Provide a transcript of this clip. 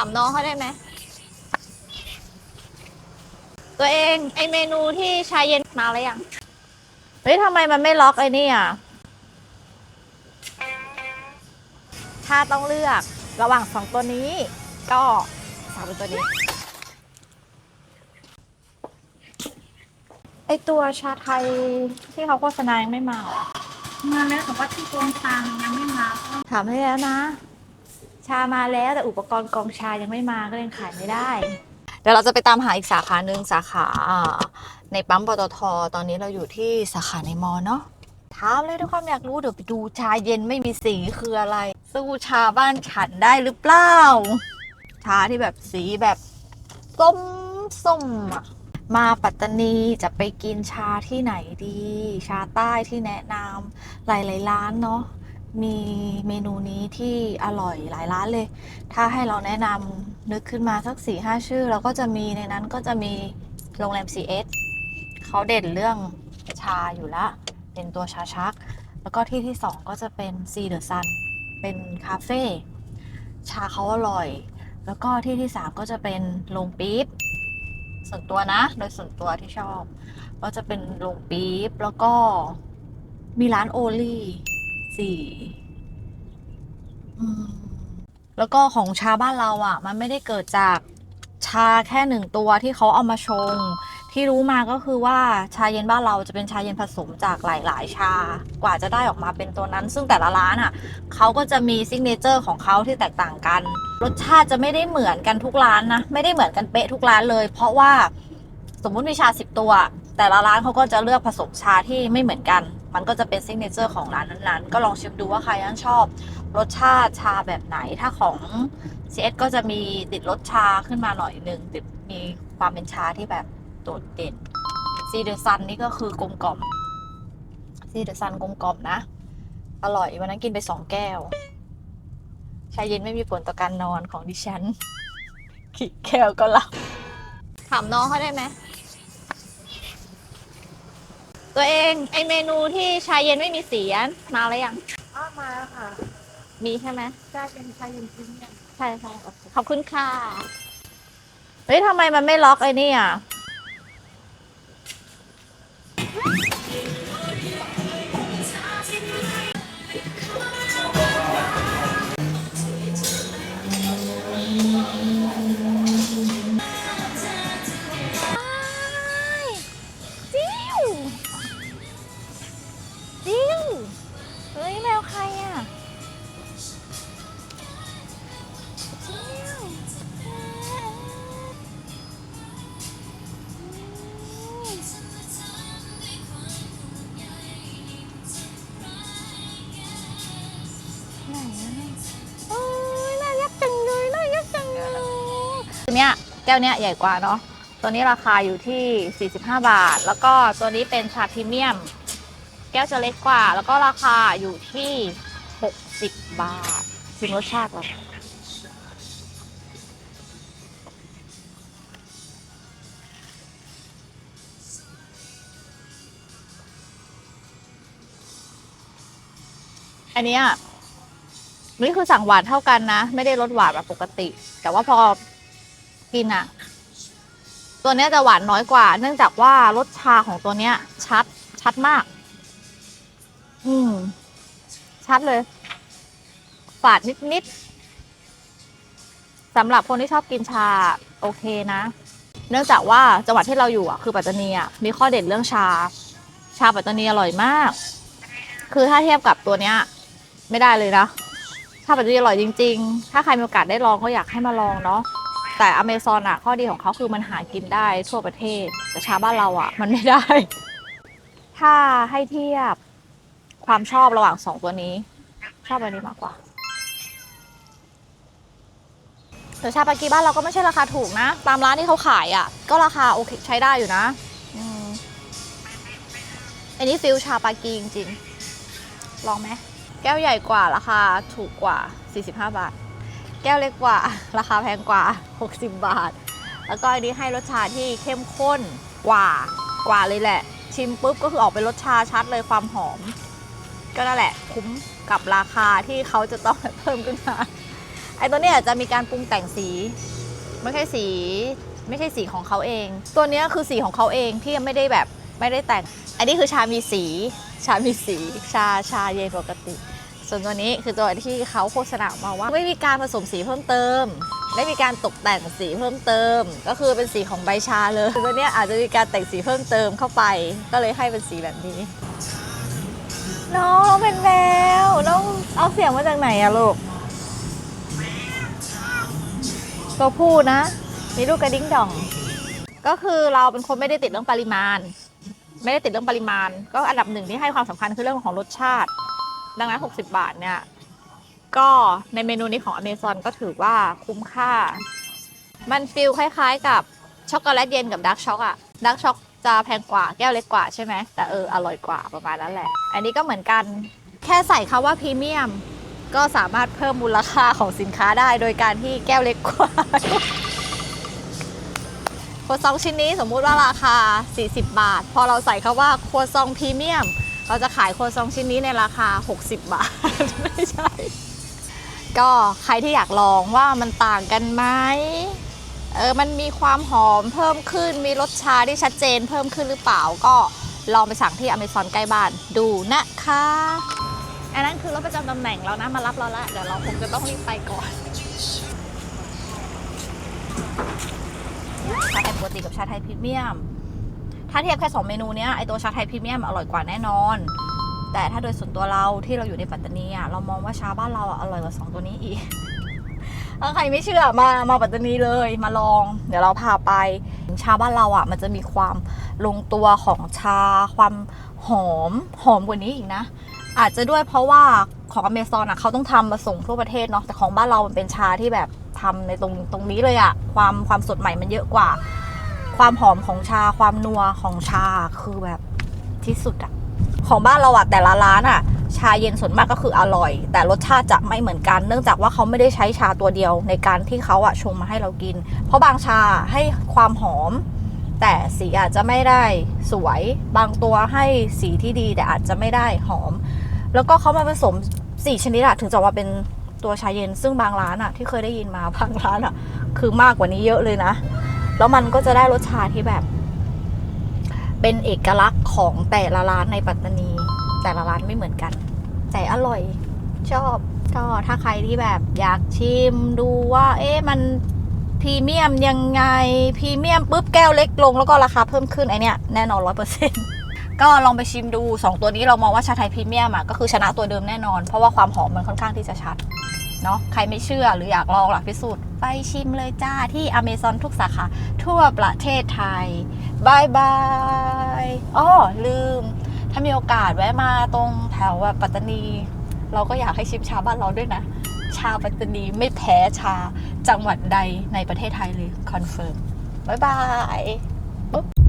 ามน้องเขาได้ไหม ตัวเองไอเมนูที่ชาเย็นมาแล้วยัง เฮ้ยทำไมมันไม่ล็อกไอ้นี่อะ ถ้าต้องเลือกระหว่างสองตัวนี้ ก็สามเป็นตัวนี้ ไอตัวชาไทยที่เขาโฆษณายังไม่มาเหรอ มาแล้วแต่ว่าที่กองทางยังไม่มาก็ถามให้แล้วนะชามาแล้วแต่อุปกรณ์กองชายังไม่มาก็ยังขายไม่ได้ เดี๋ยวเราจะไปตามหาอีกสาขาหนึ่งสาขาในปั๊มปตทตอนนี้เราอยู่ที่สาขาในมอเนาะถามเลยด้วยความอยากรู้เดี๋ยวไปดูชาเย็นไม่มีสีคืออะไร สู้ชาบ้านฉันได้หรือเปล่า ชาที่แบบสีแบบส้มส้มๆอะมาปัตตานีจะไปกินชาที่ไหนดี ชาใต้ที่แนะนำหลายๆร้านเนาะ มีเมนูนี้ที่อร่อยหลายร้านเลย ถ้าให้เราแนะนำนึกขึ้นมาสักสี่ห้าชื่อ เราก็จะมีในนั้นก็จะมีโรงแรม CS เขาเด่นเรื่องชาอยู่ละ เป็นตัวชาชัก แล้วก็ที่ที่สองก็จะเป็น See the Sun เป็นคาเฟ่ชาเขาอร่อย แล้วก็ที่ที่สามก็จะเป็นโรงปี๊บส่วนตัวนะ โดยส่วนตัวที่ชอบ ก็จะเป็นโรงปี๊บแล้วก็มีร้านโอลี่ สี่แล้วก็ของชาบ้านเราอะ มันไม่ได้เกิดจากชาแค่หนึ่งตัวที่เขาเอามาชง ที่รู้มาก็คือว่าชาเย็นบ้านเราจะเป็นชาเย็นผสมจากหลาย ๆ ชากว่าจะได้ออกมาเป็นตัวนั้น ซึ่งแต่ละร้านอะเขาก็จะมีซิกเนเจอร์ของเขาที่แตกต่างกัน รสชาติจะไม่ได้เหมือนกันทุกร้านนะ ไม่ได้เหมือนกันเป๊ะทุกร้านเลย เพราะว่าสมมุติมีชาสิบตัว แต่ละร้านเขาก็จะเลือกผสมชาที่ไม่เหมือนกัน มันก็จะเป็นซิกเนเจอร์ของร้านนั้นๆ ก็ลองชิมดูว่าใครนั้นชอบรสชาติชาแบบไหน ถ้าของ CS ก็จะมีติดรสชาขึ้นมาหน่อยหนึ่งติดมีความเป็นชาที่แบบโดดเด่นซีเดอร์ซันนี่ก็คือกลมกล่อมซีเดอร์ซันกลมกล่อมนะ อร่อยวันนั้นกินไปสองแก้ว ชาเย็นไม่มีผลต่อการนอนของดิฉันขี้แก้วก็หลับถามน้องเขาได้ไหม ตัวเองไอเมนูที่ชาเย็นไม่มีสีอะมาแล้วยังอ้ามาแล้วค่ะมีใช่ไหมได้เป็นชายเย็นพรีเมียมใช่ใช่โอเคขอบคุณค่ะเฮ้ยทำไมมันไม่ล็อกไอ้นี่อะ ไหนอะโอ้ยน่ารักจังเลยน่ารักจังเลยตัวเนี้ยแก้วเนี้ยใหญ่กว่าเนาะตัวนี้ราคาอยู่ที่ 45 บาท แล้วก็ตัวนี้เป็นชาพรีเมียม แก้วจะเล็กกว่า แล้วก็ราคาอยู่ที่ 60 บาทชิมรสชาติก่อนอันเนี้ย นี่คือสั่งหวานเท่ากันนะ ไม่ได้ลดหวานแบบปกติ แต่ว่าพอกินอะตัวเนี้ยจะหวานน้อยกว่า เนื่องจากว่ารสชาของตัวเนี้ย ชัดชัดมาก อืม ชัดเลยฝาดนิดๆสำหรับคนที่ชอบกินชาโอเคนะ เนื่องจากว่าจังหวัดที่เราอยู่อะคือปัตตานีอะมีข้อเด่นเรื่องชา ชาปัตตานีอร่อยมาก คือถ้าเทียบกับตัวเนี้ย ไม่ได้เลยนะ ชาปัตตานีอร่อยจริง ๆ ถ้าใครมีโอกาสได้ลองก็อยากให้มาลองเนาะ แต่อเมซอนอะข้อดีของเขาคือมันหากินได้ทั่วประเทศ แต่ชาบ้านเราอะ มันไม่ได้ ถ้าให้เทียบความชอบระหว่างสองตัวนี้ ชอบอันนี้มากกว่าแต่ชาปากีบ้านเราก็ไม่ใช่ราคาถูกนะ ตามร้านที่เขาขายอะ ก็ราคาโอเคใช้ได้อยู่นะอันนี้ฟิลชาปากีจริงๆ ลองไหม แก้วใหญ่กว่าราคาถูกกว่า 45 บาท แก้วเล็กกว่า ราคาแพงกว่า 60 บาท แล้วก็อันนี้ให้รสชาที่เข้มข้นกว่ากว่าเลยแหละ ชิมปุ๊บก็คือออกเป็นรสชาชัดเลยความหอม ก็นั่นแหละคุ้มกับราคาที่เขาจะต้องเพิ่มขึ้นมาไอตัวเนี้ยจะมีการปรุงแต่งสี ไม่ใช่สีไม่ใช่สีของเขาเอง ตัวเนี้ยคือสีของเขาเองที่ยังไม่ได้แบบไม่ได้แต่ง อันนี้คือชามีสี ชามีสี ชาชาเย็นปกติ ส่วนตัวนี้คือตัวที่เขาโฆษณามาว่า ไม่มีการผสมสีเพิ่มเติมไม่มีการตกแต่งสีเพิ่มเติม ก็คือเป็นสีของใบชาเลยตัวเนี้ยอาจจะมีการแต่งสีเพิ่มเติมเข้าไป ก็เลยให้เป็นสีแบบนี้ น้องเป็นแมวน้องเอาเสียงมาจากไหนอะลูกตัวผู้นะ มีลูกกระดิ้งดอง ก็คือเราเป็นคนไม่ได้ติดเรื่องปริมาณ ไม่ได้ติดเรื่องปริมาณ ก็อันดับหนึ่งที่ให้ความสำคัญคือเรื่องของรสชาติ ดังนั้น 60 บาทเนี่ย ก็ในเมนูนี้ของ Amazon ก็ถือว่าคุ้มค่า มันฟิลคล้ายๆกับช็อกโกแลตเย็นกับดาร์กช็อกอะดาร์กช็อกจะแพงกว่าแก้วเล็กกว่าใช่ไหม แต่เออ อร่อยกว่าประมาณนั้นแหละ อันนี้ก็เหมือนกัน แค่ใส่คาว่าพรีเมียม ก็สามารถเพิ่มมูลค่าของสินค้าได้โดยการที่แก้วเล็กกว่าครัวซองชิ้นนี้สมมุติว่าราคา 40 บาท พอเราใส่คาว่าครัวซองพรีเมียม เราจะขายครัวซองชิ้นนี้ในราคา 60 บาท ไม่ใช่ ก็ใครที่อยากลองว่ามันต่างกันไหมเออมันมีความหอมเพิ่มขึ้น มีรสชาที่ชัดเจนเพิ่มขึ้นหรือเปล่า ก็ลองไปสั่งที่ Amazon ใกล้บ้านดูนะคะ อันนั้นคือรถประจำตำแหน่งแล้วนะ มารับเราละเดี๋ยวเราคงจะต้องรีบไปก่อนชาไทยปกติกับชาไทยพรีเมียม ถ้าเทียบแค่ 2 เมนูเนี้ยไอตัวชาไทยพรีเมียมอร่อยกว่าแน่นอน แต่ถ้าโดยส่วนตัวเราที่เราอยู่ในปัตตานีอะเรามองว่าชาบ้านเราอะอร่อยกว่า 2 ตัวนี้อีกถ้าใครไม่เชื่อมามาปัตตานีเลยมาลอง เดี๋ยวเราพาไปชาบ้านเราอะ มันจะมีความลงตัวของชา ความหอมหอมกว่านี้อีกนะ อาจจะด้วยเพราะว่าของอเมซอนอะเขาต้องทำมาส่งทั่วประเทศเนาะแต่ของบ้านเรามันเป็นชาที่แบบทำในตรงตรงนี้เลยอะความความสดใหม่มันเยอะกว่า ความหอมของชาความนัวของชาคือแบบที่สุดอะของบ้านเราอะแต่ละร้านอะชาเย็นส่วนมากก็คืออร่อย แต่รสชาติจะไม่เหมือนกัน เนื่องจากว่าเขาไม่ได้ใช้ชาตัวเดียวในการที่เขาอะชงมาให้เรากิน เพราะบางชาให้ความหอม แต่สีอาจจะไม่ได้สวย บางตัวให้สีที่ดีแต่อาจจะไม่ได้หอม แล้วก็เขามาผสมสี่ชนิดอะถึงจะว่าเป็นตัวชาเย็น ซึ่งบางร้านอะที่เคยได้ยินมาบางร้านอะคือมากกว่านี้เยอะเลยนะ แล้วมันก็จะได้รสชาติที่แบบ เป็นเอกลักษณ์ของแต่ละร้านในปัตตานี แต่ละร้านไม่เหมือนกัน แต่อร่อยชอบก็ถ้าใครที่แบบอยากชิมดูว่า เอ๊ะมันพรีเมียมยังไงพรีเมียมปุ๊บแก้วเล็กลงแล้วก็ราคาเพิ่มขึ้นไอเนี้ยแน่นอนร้อยเปอร์เซ็นต์ก็ลองไปชิมดู 2 ตัวนี้เรามองว่าชาไทยพรีเมียมอะก็คือชนะตัวเดิมแน่นอน เพราะว่าความหอมมันค่อนข้างที่จะชัด เนาะใครไม่เชื่อหรืออยากลองหลักพิสูจน์ไปชิมเลยจ้าที่ Amazon ทุกสาขาทั่วประเทศไทยบายบายอ้อลืม ถ้ามีโอกาสแวะมาตรงแถวแบบปัตตานี เราก็อยากให้ชิมชาบ้านเราด้วยนะ ชาปัตตานีไม่แพ้ชาจังหวัดใดในประเทศไทยเลย คอนเฟิร์มบายบายปุ๊บ